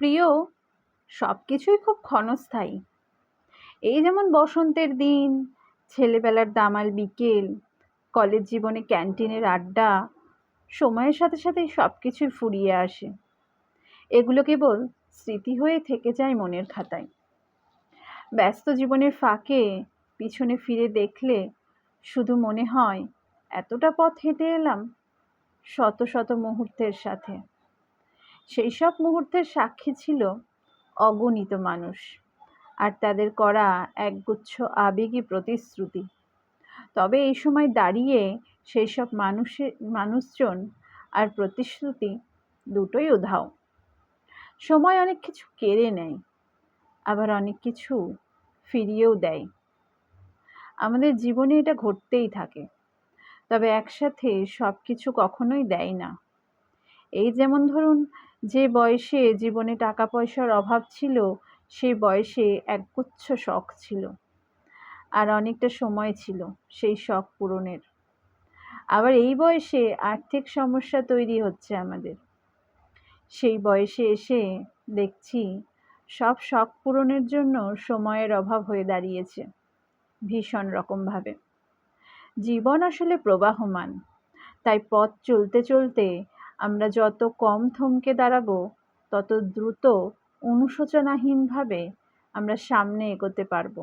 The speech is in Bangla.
প্রিয় সব কিছুই খুব ক্ষণস্থায়ী। এই যেমন বসন্তের দিন, ছেলেবেলার দামাল বিকেল, কলেজ জীবনে ক্যান্টিনের আড্ডা, সময়ের সাথে সাথে সব কিছুই ফুরিয়ে আসে। এগুলো কেবল স্মৃতি হয়ে থেকে যায় মনের খাতায়। ব্যস্ত জীবনের ফাঁকে পিছনে ফিরে দেখলে শুধু মনে হয়, এতটা পথ হেঁটে এলাম শত শত মুহূর্তের সাথে। সেই সব মুহূর্তের সাক্ষী ছিল অগণিত মানুষ আর তাদের করা একগুচ্ছ আবেগী প্রতিশ্রুতি। তবে এই সময় দাঁড়িয়ে সেই সব মানুষের মানুষজন আর প্রতিশ্রুতি দুটোই উধাও। সময় অনেক কিছু কেড়ে নেয়, আবার অনেক কিছু ফিরিয়েও দেয়। আমাদের জীবনে এটা ঘটতেই থাকে, তবে একসাথে সব কিছু কখনোই দেয় না। এই যেমন ধরুন যে বয়সে জীবনে টাকা পয়সার অভাব ছিল সেই বয়সে একগুচ্ছ শখ ছিল। আর অনেকটা সময় ছিল সেই শখ পূরণের। আবার এই বয়সে আর্থিক সমস্যা তৈরি হচ্ছে আমাদের। সেই বয়সে এসে দেখছি সব শখ পূরণের জন্য সময়ের অভাব হয়ে দাঁড়িয়েছে ভীষণ রকমভাবে। জীবন আসলে প্রবাহমান, তাই পথ চলতে চলতে আমরা যত কম থমকে দাঁড়াবো তত দ্রুত অনুশোচনাহীনভাবে আমরা সামনে এগোতে পারব।